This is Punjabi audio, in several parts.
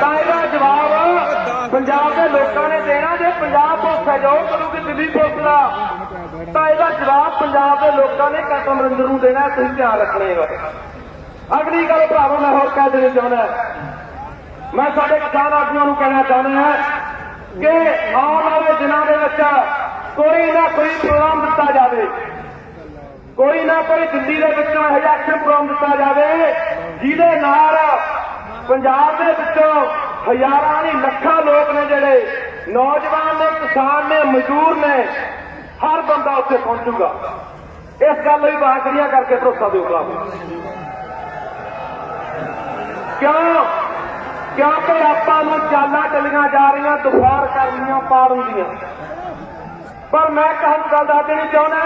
ਤਾਂ ਇਹਦਾ ਜਵਾਬ ਪੰਜਾਬ ਦੇ ਲੋਕਾਂ ਨੇ ਦੇਣਾ ਜੇ ਪੰਜਾਬ ਪੁਲਿਸ ਸਹਿਯੋਗ ਕਰੂਗੀ ਦਿੱਲੀ ਪੁਲਿਸ ਦਾ। ਤਾਂ ਇਹਦਾ ਜਵਾਬ ਪੰਜਾਬ ਦੇ ਲੋਕਾਂ ਨੇ ਕੈਪਟਨ ਅਮਰਿੰਦਰ ਨੂੰ ਦੇਣਾ, ਤੁਸੀਂ ਧਿਆਨ ਰੱਖਣਾ ਅਗਲੀ ਗੱਲ ਭਰਾਵੋ, ਮੈਂ ਹੋਰ ਕਹਿ ਦੇਣੀ ਚਾਹੁੰਦਾ। ਮੈਂ ਸਾਡੇ ਕਿਸਾਨ ਆਗੂਆਂ ਨੂੰ ਕਹਿਣਾ ਚਾਹੁੰਦਾ ਹਾਂ ਕਿ ਆਉਣ ਵਾਲੇ ਦਿਨਾਂ ਦੇ ਵਿੱਚ ਕੋਈ ਨਾ ਕੋਈ ਪ੍ਰੋਗਰਾਮ ਦਿੱਤਾ ਜਾਵੇ। ਕੋਈ ਨਾ ਕੋਈ ਦਿੱਲੀ ਦੇ ਵਿੱਚੋਂ ਇਹੋ ਜਿਹਾ ਐਕਸ਼ਨ ਪ੍ਰੋਗਰਾਮ ਦਿੱਤਾ ਜਾਵੇ ਜਿਹਦੇ ਨਾਲ ਪੰਜਾਬ ਦੇ ਵਿੱਚੋਂ ਹਜ਼ਾਰਾਂ ਨਹੀਂ, ਲੱਖਾਂ ਲੋਕ ਨੇ ਜਿਹੜੇ ਨੌਜਵਾਨ ਨੇ, ਕਿਸਾਨ ਨੇ, ਮਜ਼ਦੂਰ ਨੇ, ਹਰ ਬੰਦਾ ਉੱਥੇ ਪਹੁੰਚੂਗਾ ਇਸ ਗੱਲ ਲਈ ਬਾਖੜੀਆਂ ਕਰਕੇ ਭਰੋਸਾ ਦਿਓ ਭਰਾ। ਕਿਉਂ? ਕਿਉਂਕਿ ਆਪਾਂ ਨੂੰ ਚਾਲਾਂ ਚੱਲੀਆਂ ਜਾ ਰਹੀਆਂ ਦੁਫਾਰ ਕਰਨੀਆਂ ਪਾੜਨ ਦੀਆਂ ਪਰ ਮੈਂ ਕਹਾਂ ਗੱਲ ਦੱਸ ਦੇਣੀ ਚਾਹੁੰਦਾ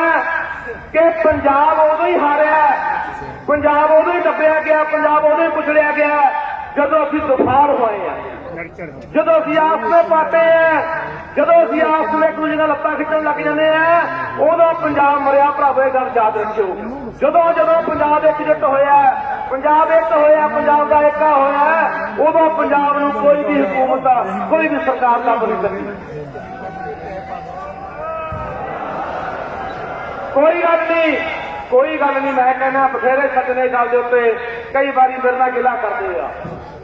ਕਿ ਪੰਜਾਬ ਉਦੋਂ ਹੀ ਹਾਰਿਆ ਪੰਜਾਬ ਉਦੋਂ ਹੀ ਟੱਪਿਆ ਗਿਆ, ਪੰਜਾਬ ਉਦੋਂ ਹੀ ਕੁਚਲਿਆ ਗਿਆ। ਜਦੋਂ ਅਸੀਂ ਦੁਫਾਰ ਹੋਏ ਆ, ਜਦੋਂ ਅਸੀਂ ਆਪ ਵਿੱਚ ਪਾਟੇ ਆ, ਜਦੋਂ ਅਸੀਂ ਆਪ ਨੂੰ ਇੱਕ ਦੂਜੇ ਨਾਲ ਲੱਤਾਂ ਖਿੱਚਣ ਲੱਗ ਜਾਂਦੇ ਆ, ਉਦੋਂ ਪੰਜਾਬ ਮਰਿਆ ਭਰਾਵੇ ਗੱਲ ਯਾਦ ਰੱਖਿਓ। ਜਦੋਂ ਜਦੋਂ ਪੰਜਾਬ ਇੱਕ ਇਕਜੁੱਟ ਹੋਇਆ ਪੰਜਾਬ ਇੱਕ ਹੋਇਆ, ਪੰਜਾਬ ਦਾ ਏਕਾ ਹੋਇਆ, ਉਦੋਂ ਪੰਜਾਬ ਨੂੰ ਕੋਈ ਵੀ ਹਕੂਮਤ ਦਾ ਕੋਈ ਵੀ ਸਰਕਾਰ ਦਾ ਨਹੀਂ। ਸਕਦੀ ਕੋਈ ਗੱਲ ਨਹੀਂ। ਕੋਈ ਗੱਲ ਨਹੀਂ, ਮੈਂ ਕਹਿੰਦਾ ਬਥੇਰੇ ਸੱਜਣੇ ਗੱਲ ਦੇ ਉੱਤੇ ਕਈ ਵਾਰੀ ਮੇਰੇ ਨਾਲ ਗਿਲਾ ਕਰਦੇ ਆ।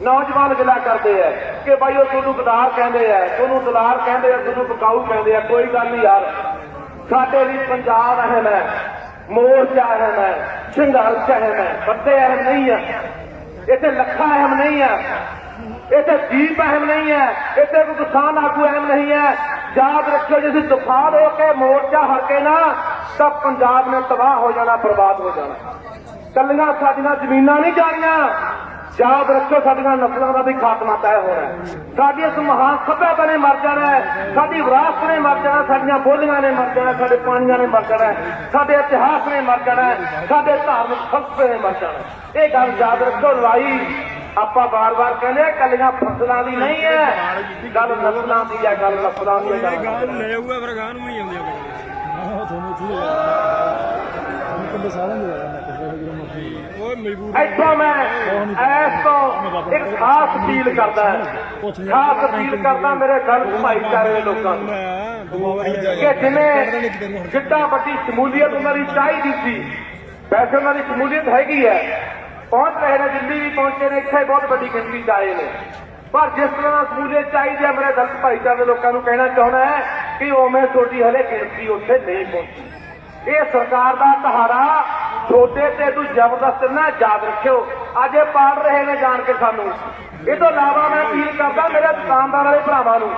ਨੌਜਵਾਨ ਗਿਲਾ ਕਰਦੇ ਆ ਕਿ ਭਾਈ ਉਹ ਤੁਹਾਨੂੰ ਗਦਾਰ ਕਹਿੰਦੇ ਆ, ਤੁਹਾਨੂੰ ਦਲਾਰ ਕਹਿੰਦੇ ਆ, ਤੁਹਾਨੂੰ ਬਕਾਊ ਕਹਿੰਦੇ ਆ, ਕੋਈ ਗੱਲ ਨਹੀਂ ਯਾਰ। ਸਾਡੇ ਲਈ ਪੰਜਾਬ ਅਹਿਮ ਹੈ, ਮੋਰਚਾ ਅਹਿਮ ਹੈ, ਸੰਘਰਸ਼ ਅਹਿਮ ਹੈ ਬੰਦੇ ਅਹਿਮ ਨਹੀਂ ਆ। ਇੱਥੇ ਲੱਖਾਂ ਅਹਿਮ ਨਹੀਂ ਆ, ਇੱਥੇ ਦੀਪ ਅਹਿਮ ਨਹੀਂ ਹੈ ਇੱਥੇ ਕੋਈ ਕਿਸਾਨ ਆਗੂ ਅਹਿਮ ਨਹੀਂ ਹੈ ਯਾਦ ਰੱਖਿਓ, ਜੇ ਅਸੀਂ ਤੂਫਾਨ ਹੋ ਕੇ ਮੋਰਚਾ ਹਰ ਨਾ, ਤਾਂ ਪੰਜਾਬ ਨੇ ਤਬਾਹ ਹੋ ਜਾਣਾ, ਬਰਬਾਦ ਹੋ ਜਾਣਾ। ਕੱਲੀਆਂ ਸਾਡੀਆਂ ਜ਼ਮੀਨਾਂ ਨਹੀਂ ਜਾਣੀਆਂ ਯਾਦ ਰੱਖਿਓ, ਸਾਡੀਆਂ ਨਸਲਾਂ ਦਾ ਵੀ ਖਾਤਮਾ ਤੈਅ ਹੋ ਰਿਹਾ ਸਾਡੀ ਇਸ ਮਹਾਨ ਸੱਭਿਅਤਾ ਨੇ ਮਰ ਜਾਣਾ ਸਾਡੀ ਵਿਰਾਸਤ ਨੇ ਮਰ ਜਾਣਾ, ਸਾਡੀਆਂ ਬੋਲੀਆਂ ਨੇ ਮਰ ਜਾਣਾ, ਸਾਡੇ ਪਾਣੀਆਂ ਨੇ ਮਰ ਜਾਣਾ, ਸਾਡੇ ਇਤਿਹਾਸ ਨੇ ਮਰ ਜਾਣਾ, ਸਾਡੇ ਧਾਰਮਿਕ ਸੰਸਕ੍ਰਿਤੀ ਨੇ ਮਰ ਜਾਣਾ। ਇਹ ਗੱਲ ਯਾਦ ਰੱਖੋ ਲੜਾਈ ਆਪਾਂ ਬਾਰ-ਬਾਰ ਕਹਿੰਦੇ ਆ ਕੱਲੀਆਂ ਫਸਲਾਂ ਦੀ ਨਹੀਂ ਹੈ। ਗੱਲ ਨਸਲਾਂ ਦੀ ਹੈ ਗੱਲ ਨਸਲਾਂ ਦੀ ਹੈ ਗੱਲ ਲੈ ਜਾਊਗਾ ਫਿਰ ਗਾਂ ਨੂੰ ਨਹੀਂ ਆਉਂਦੀ। ਤੁਹਾਨੂੰ ਦੇ ਇੱਥੋਂ ਮੈਂ ਐਸ ਤੋਂ ਇੱਕ ਖਾਸ ਅਪੀਲ ਕਰਦਾ। ਖਾਸ ਅਪੀਲ ਕਰਦਾ ਮੇਰੇ ਦਲਿਤ ਭਾਈਚਾਰੇ ਦੇ ਲੋਕਾਂ ਨੂੰ। ਕਿ ਜਿਵੇਂ ਜਿੱਦਾਂ ਵੱਡੀ ਸ਼ਮੂਲੀਅਤ ਉਹਨਾਂ ਦੀ ਚਾਹੀਦੀ ਸੀ ਵੈਸੇ ਉਹਨਾਂ ਦੀ ਸ਼ਮੂਲੀਅਤ ਹੈਗੀ ਹੈ। ਪਹੁੰਚ ਰਹੇ ਨੇ ਦਿੱਲੀ ਵੀ ਪਹੁੰਚੇ ਨੇ, ਇੱਥੇ ਬਹੁਤ ਵੱਡੀ ਗਿਣਤੀ 'ਚ ਆਏ ਨੇ। ਪਰ ਜਿਸ ਤਰ੍ਹਾਂ ਨਾਲ ਸ਼ਮੂਲੀਅਤ ਮੇਰੇ ਦਲਿਤ ਭਾਈਚਾਰੇ ਦੇ ਲੋਕਾਂ ਨੂੰ ਕਹਿਣਾ ਚਾਹੁੰਦਾ ਹੈ ਕਿ ਉਵੇਂ ਤੁਹਾਡੀ ਹਲੇ ਗਿਣਤੀ ਉੱਥੇ ਨਹੀਂ ਪਹੁੰਚੀ। ਇਹ ਸਰਕਾਰ ਦਾ ਸਹਾਰਾ ਛੋਟੇ ਤੇ ਤੂੰ ਜ਼ਬਰਦਸਤ ਨਾ ਯਾਦ ਰੱਖਿਓ। ਅੱਜ ਇਹ ਪਾੜ ਰਹੇ ਨੇ ਜਾਣ ਕੇ ਸਾਨੂੰ। ਇਹ ਤੋਂ ਇਲਾਵਾ ਮੈਂ ਅਪੀਲ ਕਰਦਾ ਮੇਰੇ ਦੁਕਾਨਦਾਰ ਵਾਲੇ ਭਰਾਵਾਂ ਨੂੰ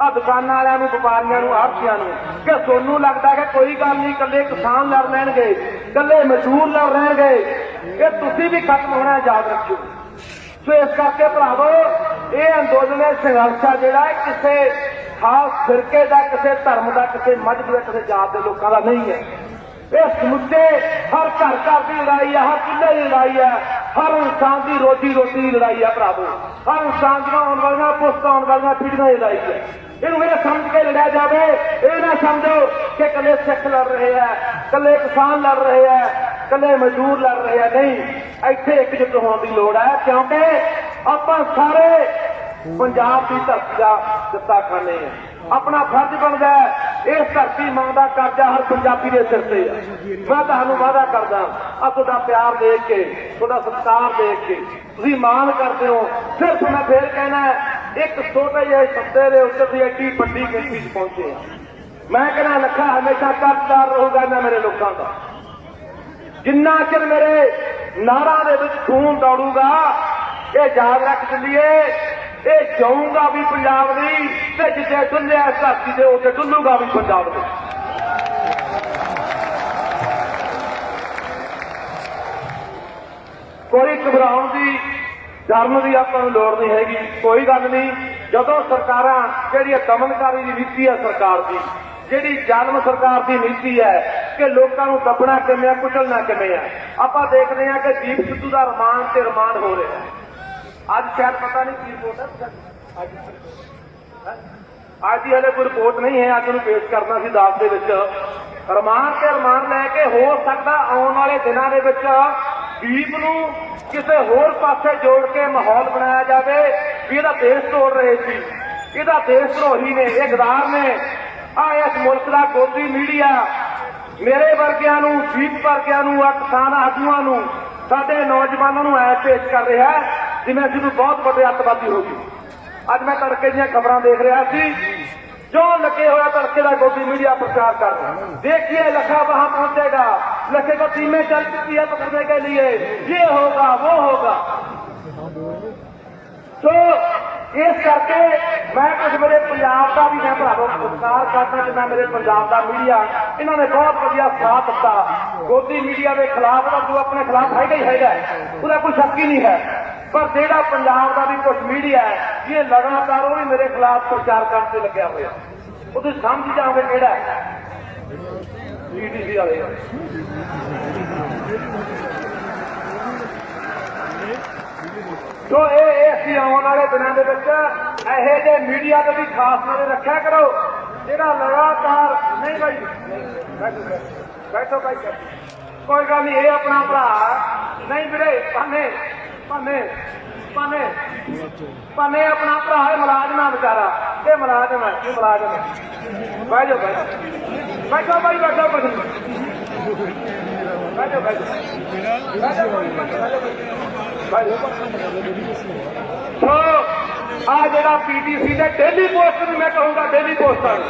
ਆ ਦੁਕਾਨਾਂ ਵਾਲਿਆਂ ਨੂੰ, ਵਪਾਰੀਆਂ ਨੂੰ ਆੜ੍ਹਤੀਆਂ ਨੂੰ। ਕਿ ਤੁਹਾਨੂੰ ਲੱਗਦਾ ਕਿ ਕੋਈ ਗੱਲ ਨਹੀਂ, ਇਕੱਲੇ ਕਿਸਾਨ ਲੜ ਲੈਣਗੇ, ਇਕੱਲੇ ਮਜ਼ਦੂਰ ਲੜ ਲੈਣਗੇ। ਇਹ ਤੁਸੀਂ ਵੀ ਖਤਮ ਹੋਣਾ ਯਾਦ ਰੱਖਿਓ। ਸੋ ਇਸ ਕਰਕੇ ਭਰਾਵੋ, ਇਹ ਅੰਦੋਲਨ ਇਹ ਸੰਘਰਸ਼ ਆ ਜਿਹੜਾ ਕਿਸੇ ਖਾਸ ਫਿਰਕੇ ਦਾ, ਕਿਸੇ ਧਰਮ ਦਾ, ਕਿਸੇ ਮਜ਼ਹਬ ਦਾ ਕਿਸੇ ਜਾਤ ਦੇ ਲੋਕਾਂ ਦਾ ਨਹੀਂ ਹੈ। ਇਹ ਸਮੁੱਚੇ ਹਰ ਘਰ ਘਰ ਦੀ ਲੜਾਈ ਹੈ, ਹਰ ਕਿੱਲੇ ਦੀ ਲੜਾਈ ਹੈ। ਹਰ ਇਨਸਾਨ ਦੀ ਰੋਜੀ ਰੋਟੀ ਦੀ ਲੜਾਈ ਹੈ ਭਰਾਵੋ। ਹਰ ਇਨਸਾਨ ਦੀਆਂ ਆਉਣ ਵਾਲੀਆਂ, ਪੁਸਤਾਂ ਆਉਣ ਵਾਲੀਆਂ ਪੀੜ੍ਹੀਆਂ ਦੀ ਲੜਾਈ ਹੈ ਇਹਨੂੰ ਇਹ ਸਮਝ ਕੇ ਲੜਿਆ ਜਾਵੇ, ਇਹ ਨਾ ਸਮਝੋ ਕਿ ਕੱਲੇ ਸਿੱਖ ਲੜ ਰਹੇ ਆ ਕੱਲੇ ਕਿਸਾਨ ਲੜ ਰਹੇ ਆ ਕੱਲੇ ਮਜ਼ਦੂਰ ਲੜ ਰਹੇ ਆ। ਨਹੀਂ, ਇੱਥੇ ਇਕਜੁੱਟ ਹੋਣ ਦੀ ਲੋੜ ਹੈ ਕਿਉਂਕਿ ਆਪਾਂ ਸਾਰੇ ਪੰਜਾਬ ਦੀ ਧਰਤੀ ਦਾ ਦਿੱਤਾ ਖਾਨੇ ਆ। ਆਪਣਾ ਫਰਜ਼ ਬਣਦਾ ਹੈ ਇਸ ਧਰਤੀ ਮਾਂ ਦਾ ਕਰਜ਼ਾ ਹਰ ਪੰਜਾਬੀ ਦੇ ਸਿਰ ਤੇ ਹੈ ਮੈਂ ਤੁਹਾਨੂੰ ਵਾਅਦਾ ਕਰਦਾ ਆ ਤੁਹਾਡਾ ਪਿਆਰ ਦੇਖ ਕੇ, ਤੁਹਾਡਾ ਸਤਿਕਾਰ ਦੇਖ ਕੇ, ਤੁਸੀਂ ਮਾਣ ਕਰਦੇ ਹੋ ਸਿਰਫ ਮੈਂ ਫੇਰ ਕਹਿਣਾ ਇੱਕ ਛੋਟੇ ਜਿਹੇ ਸੱਤੇ ਦੇ ਉੱਤੇ ਤੁਸੀਂ ਐਡੀ ਵੱਡੀ ਗਿਣਤੀ 'ਚ ਪਹੁੰਚੇ ਆ। ਮੈਂ ਕਹਿੰਦਾ, ਲੱਖਾ ਹਮੇਸ਼ਾ ਕਰਜ਼ਦਾਰ ਰਹੂਗਾ ਇਹਨਾਂ ਮੇਰੇ ਲੋਕਾਂ ਦਾ। ਜਿੰਨਾ ਚਿਰ ਮੇਰੇ ਨਾਰਾਂ ਦੇ ਵਿੱਚ ਖੂਨ ਦੌੜੂਗਾ, ਇਹ ਯਾਦ ਰੱਖ ਚੱਲੀਏ ਇਹ ਜਾਊਗਾ ਵੀ ਪੰਜਾਬ ਦੀ ਤੇ ਜਿੱਥੇ ਡੁੱਲਿਆ ਇਸ ਧਰਤੀ ਦੇ ਉੱਤੇ ਡੁੱਲੂਗਾ ਵੀ ਪੰਜਾਬ ਦੇ। ਕੋਈ ਘਬਰਾਉਣ ਦੀ, ਡਰਨ ਦੀ ਆਪਾਂ ਨੂੰ ਲੋੜ ਨਹੀਂ ਹੈਗੀ, ਕੋਈ ਗੱਲ ਨਹੀਂ। ਜਦੋਂ ਸਰਕਾਰਾਂ ਜਿਹੜੀ ਦਮਨਕਾਰੀ ਦੀ ਨੀਤੀ ਹੈ ਸਰਕਾਰ ਦੀ, ਜਿਹੜੀ ਜ਼ਾਲਮ ਸਰਕਾਰ ਦੀ ਨੀਤੀ ਹੈ ਕਿ ਲੋਕਾਂ ਨੂੰ ਦੱਬਣਾ ਕਿਵੇਂ ਆ, ਕੁਚਲਣਾ ਕਿਵੇਂ ਆ, ਆਪਾਂ ਦੇਖਦੇ ਹਾਂ ਕਿ ਦੀਪ ਸਿੱਧੂ ਦਾ ਰਮਾਨ ਤੇ ਰਮਾਨ ਹੋ ਰਿਹਾ ਅੱਜ ਸ਼ਾਇਦ ਪਤਾ ਨਹੀਂ ਕੀ ਰਿਪੋਰਟ ਹੈ ਅੱਜ ਹੈਂ? ਅੱਜ ਦੀ ਹਲੇ ਕੋਈ ਰਿਪੋਰਟ ਨਹੀਂ ਹੈ, ਅੱਜ ਨੂੰ ਪੇਸ਼ ਕਰਨਾ ਸੀ ਦਾਸ ਦੇ ਵਿੱਚ। ਰਮਾਨ ਤੇ ਰਮਾਨ ਲੈ ਕੇ ਹੋ ਸਕਦਾ ਆਉਣ ਵਾਲੇ ਦਿਨਾਂ ਦੇ ਵਿੱਚ ਦੀਪ ਨੂੰ ਕਿਸੇ ਹੋਰ ਪਾਸੇ ਜੋੜ ਕੇ ਮਾਹੌਲ ਬਣਾਇਆ ਜਾਵੇ ਵੀ ਇਹਦਾ ਦੇਸ਼ ਤੋੜ ਰਹੇ ਸੀ। ਇਹਦਾ ਦੇਸ਼ ਧਰੋਹੀ ਨੇ, ਇਹ ਗਦਾਰ ਨੇ। ਆ ਇਸ ਮੁਲਕ ਦਾ ਗੋਦੀ ਮੀਡੀਆ, ਮੇਰੇ ਵਰਗਿਆਂ ਨੂੰ, ਦੀਪ ਵਰਗਿਆਂ ਨੂੰ ਆ ਕਿਸਾਨ ਆਗੂਆਂ ਨੂੰ, ਸਾਡੇ ਨੌਜਵਾਨਾਂ ਨੂੰ ਐ ਪੇਸ਼ ਕਰ ਰਿਹਾ ਜਿਵੇਂ ਅਸੀਂ ਕੋਈ ਬਹੁਤ ਵੱਡੇ ਅੱਤਵਾਦੀ ਹੋ ਗਏ ਅੱਜ ਮੈਂ ਤੜਕੇ ਦੀਆਂ ਖਬਰਾਂ ਦੇਖ ਰਿਹਾ ਸੀ ਜੋ ਲੱਗੇ ਹੋਇਆ ਤੜਕੇ ਦਾ ਗੋਦੀ मीडिया प्रचार कर रहा है देखिए लखा वहां पहुंचेगा लखे को टीमें चल चुकी है पकड़ने के लिए ये होगा वो होगा ਸੋ ਇਸ ਕਰਕੇ ਮੈਂ ਕੁਝ ਮੇਰੇ ਪੰਜਾਬ ਦਾ ਵੀ ਮੈਂ ਭਰਾਵੋ ਸਤਿਕਾਰ ਕਰਦਾ ਕਿ ਮੈਂ ਮੇਰੇ ਪੰਜਾਬ ਦਾ ਮੀਡੀਆ ਇਹਨਾਂ ਨੇ ਬਹੁਤ ਵਧੀਆ ਸਾਥ ਦਿੱਤਾ ਗੋਦੀ ਮੀਡੀਆ ਦੇ ਖਿਲਾਫ ਤਾਂ ਜੋ ਆਪਣੇ ਖਿਲਾਫ ਹੈਗਾ ਹੀ ਹੈਗਾ ਉਹਦਾ ਕੋਈ ਸ਼ੱਕ ਹੀ ਨਹੀਂ ਹੈ ਪਰ ਜਿਹੜਾ ਪੰਜਾਬ ਦਾ ਵੀ ਕੁਝ ਮੀਡੀਆ ਹੈ, ਇਹ ਲਗਾਤਾਰ ਉਹ ਵੀ ਮੇਰੇ ਖਿਲਾਫ ਪ੍ਰਚਾਰ ਕਰਨ ਤੇ ਲੱਗਿਆ ਹੋਇਆ। ਉਹ ਤੁਸੀਂ ਸਮਝ ਜਾਓਗੇ ਕਿਹੜਾ ਹੈ? ਈਟੀਸੀ ਵਾਲੇ ਸੋ ਇਹ ਇਹ ਅਸੀਂ ਆਉਣ ਵਾਲੇ ਦਿਨਾਂ ਦੇ ਵਿੱਚ ਇਹੋ ਜਿਹੇ ਮੀਡੀਆ ਤੇ ਵੀ ਖਾਸ ਨਜ਼ਰ ਰੱਖਿਆ ਕਰੋ, ਜਿਹੜਾ ਲਗਾਤਾਰ ਨਹੀਂ ਭਾਈ ਬੈਠੋ ਬੈਠੋ ਭਾਈ ਕੋਈ ਗੱਲ ਨਹੀਂ, ਇਹ ਆਪਣਾ ਭਰਾ, ਨਹੀਂ ਵੀਰੇ ਪਾਨੇ ਪਾਨੇ ਪਾਨੇ ਪਾਨੇ ਆਪਣਾ ਭਰਾ ਹੈ ਮੁਲਾਜ਼ਮ ਹੈ ਵਿਚਾਰਾ। ਇਹ ਮੁਲਾਜ਼ਮ ਹੈ, ਇਹ ਮੁਲਾਜ਼ਮ ਹੈ। ਬਹਿ ਜਾਓ ਬੈਠੋ ਭਾਈ, ਬੈਠੋ ਬੈਠੋ ਬੈਠੋ ਬੈਠੋ ਸੋ ਆ ਜਿਹੜਾ ਪੀਟੀਸੀ ਦੇ ਡੇਲੀ ਪੋਸਟਰ ਮੈਂ ਕਹੂੰਗਾ ਡੇਲੀ ਪੋਸਟਰ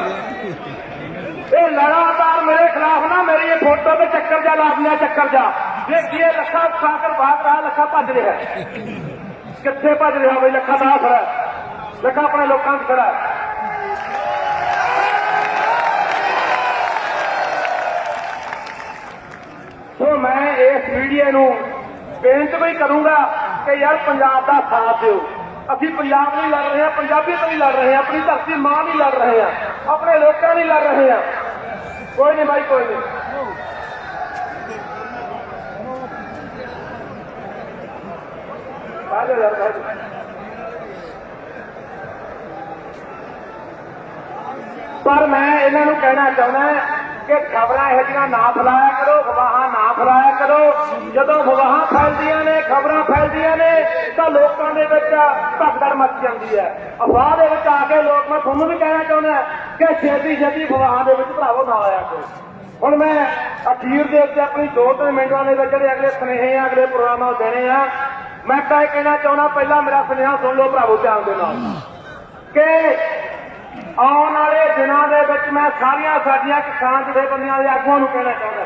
ਇਹ ਲੜਾਤਾਰ ਮੇਰੇ ਖਿਲਾਫ ਨਾ, ਮੇਰੀ ਇਹ ਫੋਟੋ ਤੇ ਚੱਕਰ ਜਾ ਲਾਦਨਾ ਚੱਕਰ ਜਾ। ਦੇਖੀਏ ਲੱਖਾ ਸਾਕਰ ਭਾਗ ਰਹਾ ਲੱਖਾ ਭੱਜ ਰਿਹਾ। ਕਿੱਥੇ ਭੱਜ ਰਿਹਾ ਬਈ, ਲੱਖਾ ਦਾ ਖੜਾ ਹੈ। ਲੱਖਾ ਆਪਣੇ ਲੋਕਾਂ 'ਚ ਖੜਾ। ਸੋ ਮੈਂ ਇਸ ਵੀਡੀਓ ਨੂੰ ਬੇਨਤ ਵੀ ਕਰੂੰਗਾ ਕਿ ਯਾਰ ਪੰਜਾਬ ਦਾ ਸਾਥ ਦਿਓ। ਅਸੀਂ ਪੰਜਾਬ ਲਈ ਲੜ ਰਹੇ ਹਾਂ ਪੰਜਾਬੀਅਤ ਲਈ ਲੜ ਰਹੇ ਹਾਂ ਆਪਣੀ ਧਰਤੀ ਮਾਂ ਲਈ ਲੜ ਰਹੇ ਹਾਂ ਆਪਣੇ ਲੋਕਾਂ ਲਈ ਲੜ ਰਹੇ ਹਾਂ ਕੋਈ ਨਹੀਂ ਭਾਈ ਕੋਈ ਨਹੀਂ ਆ ਜਾਓ ਯਾਰ ਆ ਜਾਓ। ਪਰ ਮੈਂ ਇਹਨਾਂ ਨੂੰ ਕਹਿਣਾ ਚਾਹੁੰਦਾ ਕਿ ਖਬਰਾਂ ਇਹੋ ਜਿਹੀਆਂ ਨਾ ਫੈਲਾਇਆ ਕਰੋ, ਗਵਾਹਾਂ ਨਾ ਫੈਲਾਇਆ ਕਰੋ। ਜਦੋਂ ਗਵਾਹਾਂ ਫੈਲਦੀਆਂ ਨੇ, ਖਬਰਾਂ ਫੈਲਦੀਆਂ ਨੇ, ਤਾਂ ਲੋਕਾਂ ਦੇ ਵਿੱਚ ਭਗਦੜ ਮੱਚ ਜਾਂਦੀ ਹੈ। ਅਫਵਾਹ ਦੇ ਵਿੱਚ ਆ ਕੇ ਲੋਕ, ਮੈਂ ਤੁਹਾਨੂੰ ਵੀ ਕਹਿਣਾ ਚਾਹੁੰਦਾ ਕਿ ਛੇਤੀ ਛੇਤੀ ਗਵਾਹਾਂ ਦੇ ਵਿੱਚ ਭਰਾਵੋ ਨਾ ਆਇਆ ਕਰੋ। ਹੁਣ ਮੈਂ ਅਖੀਰ ਦੇ ਉੱਤੇ ਆਪਣੀ ਦੋ ਤਿੰਨ ਮਿੰਟਾਂ ਦੇ ਵਿੱਚ ਜਿਹੜੇ ਅਗਲੇ ਸੁਨੇਹੇ ਆ, ਅਗਲੇ ਪ੍ਰੋਗਰਾਮਾਂ ਦੇਣੇ ਆ ਮੈਂ ਤਾਂ ਇਹ ਕਹਿਣਾ ਚਾਹੁੰਦਾ, ਪਹਿਲਾਂ ਮੇਰਾ ਸੁਨੇਹਾ ਸੁਣ ਲਓ ਭਰਾਵੋ ਧਿਆਨ ਦੇ ਨਾਲ। ਕਿ ਆਉਣ ਵਾਲੇ ਦਿਨਾਂ ਦੇ ਵਿੱਚ ਮੈਂ ਸਾਰੀਆਂ ਸਾਡੀਆਂ ਕਿਸਾਨ ਜਥੇਬੰਦੀਆਂ ਦੇ ਆਗੂਆਂ ਨੂੰ ਕਹਿਣਾ ਚਾਹੁੰਦਾ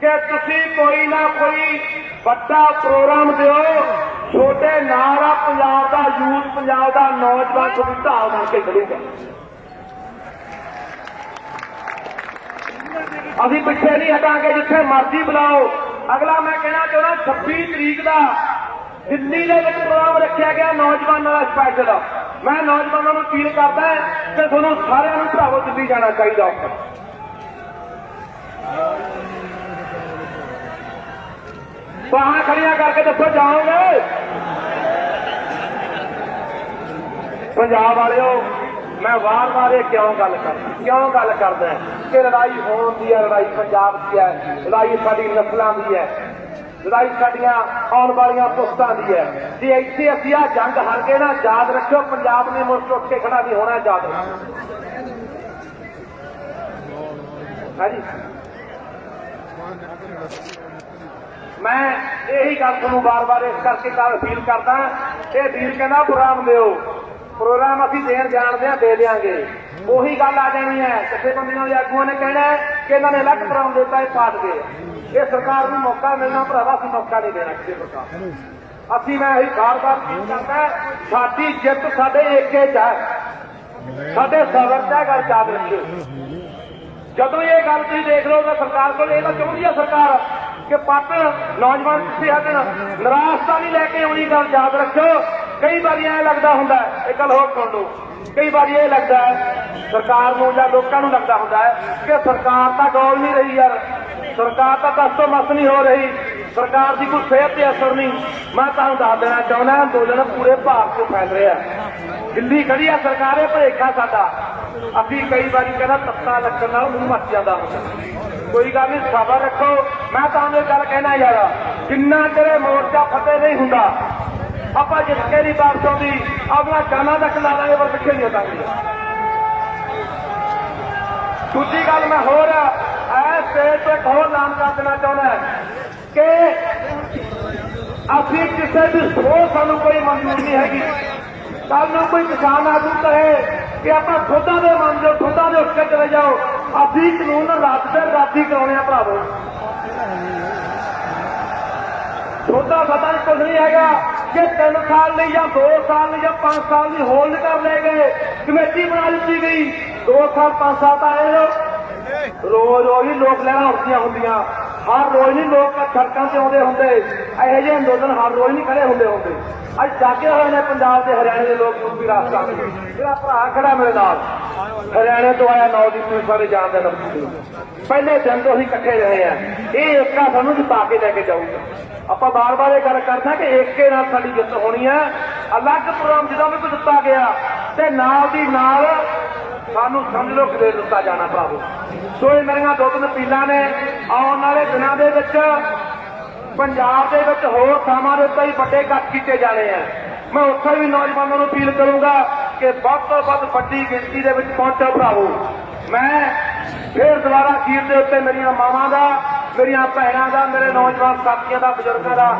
ਕਿ ਤੁਸੀਂ ਕੋਈ ਨਾ ਕੋਈ ਵੱਡਾ ਪ੍ਰੋਗਰਾਮ ਦਿਓ। ਛੋਟੇ ਨਾਲ ਆ ਪੰਜਾਬ ਦਾ ਯੂਥ, ਪੰਜਾਬ ਦਾ ਨੌਜਵਾਨ, ਤੁਹਾਡੀ ਢਾਲ ਬਣ ਕੇ ਖੜੂਗਾ ਅਸੀਂ ਪਿੱਛੇ ਨਹੀਂ ਹਟਾਂਗੇ, ਜਿੱਥੇ ਮਰਜ਼ੀ ਬੁਲਾਓ। ਅਗਲਾ ਮੈਂ ਕਹਿਣਾ ਚਾਹੁੰਦਾ 26 ਤਰੀਕ ਦਾ ਦਿੱਲੀ ਦੇ ਵਿੱਚ ਪ੍ਰੋਗਰਾਮ ਰੱਖਿਆ ਗਿਆ ਨੌਜਵਾਨਾਂ ਦਾ ਸਪੈਸ਼ਲ ਮੈਂ ਨੌਜਵਾਨਾਂ ਨੂੰ ਅਪੀਲ ਕਰਦਾ ਕਿ ਤੁਹਾਨੂੰ ਸਾਰਿਆਂ ਨੂੰ ਭਰਾਵੋ ਦਿੱਲੀ ਜਾਣਾ ਚਾਹੀਦਾ ਉੱਪਰ ਬਾਹਾਂ ਖੜੀਆਂ ਕਰਕੇ ਦੱਸੋ ਜਾਓਗੇ ਪੰਜਾਬ ਵਾਲਿਓ ਮੈਂ ਵਾਰ-ਵਾਰ ਇਹ ਕਿਉਂ ਗੱਲ ਕਰਦਾ ਕਿਉਂ ਗੱਲ ਕਰਦਾ ਕਿ ਲੜਾਈ ਹੋਣ ਦੀ ਹੈ ਲੜਾਈ ਪੰਜਾਬ ਦੀ ਹੈ ਲੜਾਈ ਸਾਡੀ ਨਸਲਾਂ ਦੀ ਹੈ ਲੜਾਈ ਸਾਡੀਆਂ ਆਉਣ ਵਾਲੀਆਂ ਪੁਸਤਾਂ ਦੀ ਹੈ। ਜੇ ਇੱਥੇ ਅਸੀਂ ਆ ਜੰਗ ਹਾਰ ਕੇ ਨਾ, ਯਾਦ ਰੱਖਿਓ, ਪੰਜਾਬ ਨੇ ਮੁੜ ਉੱਠ ਕੇ ਖੜਾ ਨਹੀਂ ਹੋਣਾ, ਯਾਦ ਰੱਖਿਓ। ਹਾਂਜੀ। ਮੈਂ ਇਹੀ ਗੱਲ ਤੁਹਾਨੂੰ ਬਾਰ-ਬਾਰ ਇਸ ਕਰਕੇ ਕੱਲ ਅਪੀਲ ਕਰਦਾ, ਇਹ ਵੀਰ ਕਹਿੰਦਾ, ਪ੍ਰੋਗਰਾਮ ਦਿਓ। ਪ੍ਰੋਗਰਾਮ ਅਸੀਂ ਦੇਣ ਜਾਣਦੇ ਆ ਦੇ ਦਿਆਂਗੇ। ਉਹੀ ਗੱਲ ਆ ਜਾਣੀ ਹੈ। ਕਿਸੇ ਬੰਦੀਆਂ ਦੇ ਆਗੂਆਂ ਨੇ ਕਹਿਣਾ ਕਿ ਇਹਨਾਂ ਨੇ ਅਲੱਗ ਪ੍ਰੋਗਰਾਮ ਦਿੱਤਾ, ਇਹ ਪਾਟ ਗਏ ਇਹ ਸਰਕਾਰ ਨੂੰ ਮੌਕਾ ਮਿਲਣਾ, ਭਰਾਵਾ, ਅਸੀਂ ਮੌਕਾ ਨਹੀਂ ਦੇਣਾ ਕਿਸੇ ਪ੍ਰਕਾਰ ਅਸੀਂ ਮੈਂ ਇਹੀ ਬਾਰ-ਬਾਰ ਅਪੀਲ ਕਰਦਾ ਸਾਡੀ ਜਿੱਤ ਸਾਡੇ ਏਕੇ ਚ ਹੈ। ਸਾਡੇ ਸਬਰ ਚ ਗੱਲ ਯਾਦ ਰੱਖਿਓ। ਜਦੋਂ ਇਹ ਗੱਲ ਤੁਸੀਂ ਦੇਖ ਲਓ, ਤਾਂ ਸਰਕਾਰ ਕੋਲ ਇਹ ਤਾਂ ਚਾਹੁੰਦੀ ਆ ਸਰਕਾਰ ਕਿ ਪੱਟ ਨੌਜਵਾਨ ਪਿੱਛੇ ਹਟਣ ਨਿਰਾਸ਼ਤਾ ਨਹੀਂ ਲੈ ਕੇ ਆਉਣੀ ਗੱਲ ਯਾਦ ਰੱਖਿਓ। ਕਈ ਵਾਰੀ ਐ ਲੱਗਦਾ ਹੁੰਦਾ ਇਹ ਗੱਲ ਹੋਰ ਸੁਣ ਲਓ। ਕਈ ਵਾਰੀ ਇਹ ਲੱਗਦਾ ਸਰਕਾਰ ਨੂੰ ਜਾਂ ਲੋਕਾਂ ਨੂੰ ਲੱਗਦਾ ਹੁੰਦਾ ਕਿ ਸਰਕਾਰ ਤਾਂ ਗੌਲ ਨਹੀਂ ਰਹੀ ਯਾਰ। ਸਰਕਾਰ ਤਾਂ ਦਸ ਤੋਂ ਮਸ ਨਹੀਂ ਹੋ ਰਹੀ। ਸਰਕਾਰ ਦੀ ਕੋਈ ਸਿਹਤ ਤੇ ਅਸਰ ਨਹੀਂ। ਮੈਂ ਤੁਹਾਨੂੰ ਦੱਸ ਦੇਣਾ ਚਾਹੁੰਦਾ, ਅੰਦੋਲਨ ਪੂਰੇ ਭਾਰਤ 'ਚ ਫੈਲ ਰਿਹਾ ਦਿੱਲੀ ਖੜੀ ਆ ਸਰਕਾਰੇ ਭਰੇਖਾ ਸਾਡਾ। ਅਸੀਂ ਕਈ ਵਾਰੀ ਕਹਿੰਦਾ ਤੱਤਾ ਲੱਗਣ ਨਾਲ ਮੂੰਹ ਮੱਚ ਜਾਂਦਾ ਕੋਈ ਗੱਲ ਨਹੀਂ, ਸਬਰ ਰੱਖੋ। ਮੈਂ ਤੁਹਾਨੂੰ ਇਹ ਗੱਲ ਕਹਿਣਾ ਯਾਰ, ਜਿੰਨਾ ਚਿਰ ਮੋਰਚਾ ਫਤਿਹ ਨਹੀਂ ਹੁੰਦਾ, ਆਪਾਂ ਜਿੱਤ ਕੇ ਨਹੀਂ ਵਾਪਸ ਆਉਂਦੀ ਆਪਣਾ ਜਾਨਾਂ ਤੱਕ ਲਾ ਦਾਂਗੇ ਪਰ ਪਿੱਛੇ ਨਹੀਂ ਹਟਾਂਗੇ। ਦੂਜੀ ਗੱਲ ਮੈਂ ਹੋਰ ਸਟੇਜ ਤੇ ਇੱਕ ਹੋਰ ਐਲਾਨ ਕਰ ਦੇਣਾ ਚਾਹੁੰਦਾ ਕਿ ਅਸੀਂ ਕਿਸੇ ਦੀ ਸੋਚ ਸਾਨੂੰ ਕੋਈ ਮਨਜ਼ੂਰ ਨਹੀਂ ਹੈਗੀ। ਕੱਲ ਨੂੰ ਕੋਈ ਕਿਸਾਨ ਆਗੂ ਕਹੇ ਕਿ ਆਪਾਂ ਖੁਦਾ ਦੇ ਮੰਨ ਜਾਓ, ਖੁਦਾ ਦੇ ਉੱਤੇ ਚਲੇ ਜਾਓ। ਅਸੀਂ ਕਾਨੂੰਨ ਰਾਤ ਦੇ ਰਾਤੀ ਕਰਾਉਣੇ ਆ ਭਰਾਵੋ। ਖੁਦਾ ਪਤਾ ਨਹੀਂ ਕੁਝ ਨਹੀਂ ਹੈਗਾ ਕਿ 3 ਸਾਲ ਲਈ ਜਾਂ 2 ਸਾਲ ਲਈ ਜਾਂ 5 ਸਾਲ ਲਈ ਹੋਲਡ ਕਰ ਲਏ ਗਏ। ਕਮੇਟੀ ਬਣਾ ਦਿੱਤੀ ਗਈ। 2 ਸਾਲ 5 ਸਾਲ ਤਾਂ ਆਏ ਲੋਕ ਰੋਜ਼ ਰੋਜ਼ ਹੀ ਲੋਕ ਲੈਣਾ ਉੱਠੀਆਂ ਹੁੰਦੀਆਂ। ਹਰ ਰੋਜ਼ ਨਹੀਂ ਲੋਕ ਸੜਕਾਂ ਤੇ ਆਉਂਦੇ ਹੁੰਦੇ। ਇਹੋ ਜਿਹੇ ਅੰਦੋਲਨ ਹਰ ਰੋਜ਼ ਨਹੀਂ ਖੜੇ ਹੁੰਦੇ ਹੁੰਦੇ। ਅੱਜ ਜਾਗੇ ਹੋਏ ਨੇ ਪੰਜਾਬ ਦੇ ਹਰਿਆਣੇ ਦੇ ਲੋਕ ਯੂਪੀ ਰਾਜਸਥਾਨ ਦੇ ਮੇਰਾ ਭਰਾ ਖੜਾ ਮੇਰੇ ਨਾਲ, ਹਰਿਆਣੇ ਤੋਂ ਆਇਆ ਨੌਦੀਪ ਨੂੰ ਸਾਰੇ ਜਾਣਦੇ ਨੇ ਪਹਿਲੇ ਦਿਨ ਤੋਂ ਅਸੀਂ ਇਕੱਠੇ ਰਹੇ ਆ ਇਹ ਏਕਾ ਸਾਨੂੰ ਜਿਤਾ ਕੇ ਲੈ ਕੇ ਜਾਊਗਾ। ਆਪਾਂ ਬਾਰ-ਬਾਰ ਇਹ ਗੱਲ ਕਰਦਾ ਕਿ ਏਕੇ ਨਾਲ ਸਾਡੀ ਜਿੱਤ ਹੋਣੀ ਹੈ। ਅਲੱਗ ਪ੍ਰੋਗਰਾਮ ਜਦੋਂ ਵੀ ਕੋਈ ਦਿੱਤਾ ਗਿਆ, ਤੇ ਨਾਲ ਦੀ ਨਾਲ ਸਾਨੂੰ ਸਮਝ ਲਓ ਕਿਤੇ ਦਿੱਤਾ ਜਾਣਾ ਭਰਾਵੋ। ਸੋ ਇਹ ਮੇਰੀਆਂ ਦੋ ਤਿੰਨ ਪੀਲਾਂ ਨੇ। ਆਉਣ ਵਾਲੇ ਦਿਨਾਂ ਦੇ ਵਿੱਚ ਪੰਜਾਬ ਦੇ ਵਿੱਚ ਹੋਰ ਥਾਵਾਂ ਦੇ ਉੱਤੇ ਹੀ ਵੱਡੇ ਇਕੱਠ ਕੀਤੇ ਜਾਣੇ ਆ। ਮੈਂ ਉੱਥੇ ਵੀ ਨੌਜਵਾਨਾਂ ਨੂੰ ਅਪੀਲ ਕਰੂੰਗਾ ਕਿ ਵੱਧ ਤੋਂ ਵੱਧ ਵੱਡੀ ਗਿਣਤੀ ਦੇ ਵਿੱਚ ਪਹੁੰਚੋ ਭਰਾਵੋ। ਮੈਂ ਫਿਰ ਦੁਬਾਰਾ ਅਖੀਰ ਦੇ ਉੱਤੇ ਮੇਰੀਆਂ ਮਾਵਾਂ ਦਾ, ਮੇਰੀਆਂ ਭੈਣਾਂ ਦਾ, ਮੇਰੇ ਨੌਜਵਾਨ ਸਾਥੀਆਂ ਦਾ, ਬਜ਼ੁਰਗਾਂ ਦਾ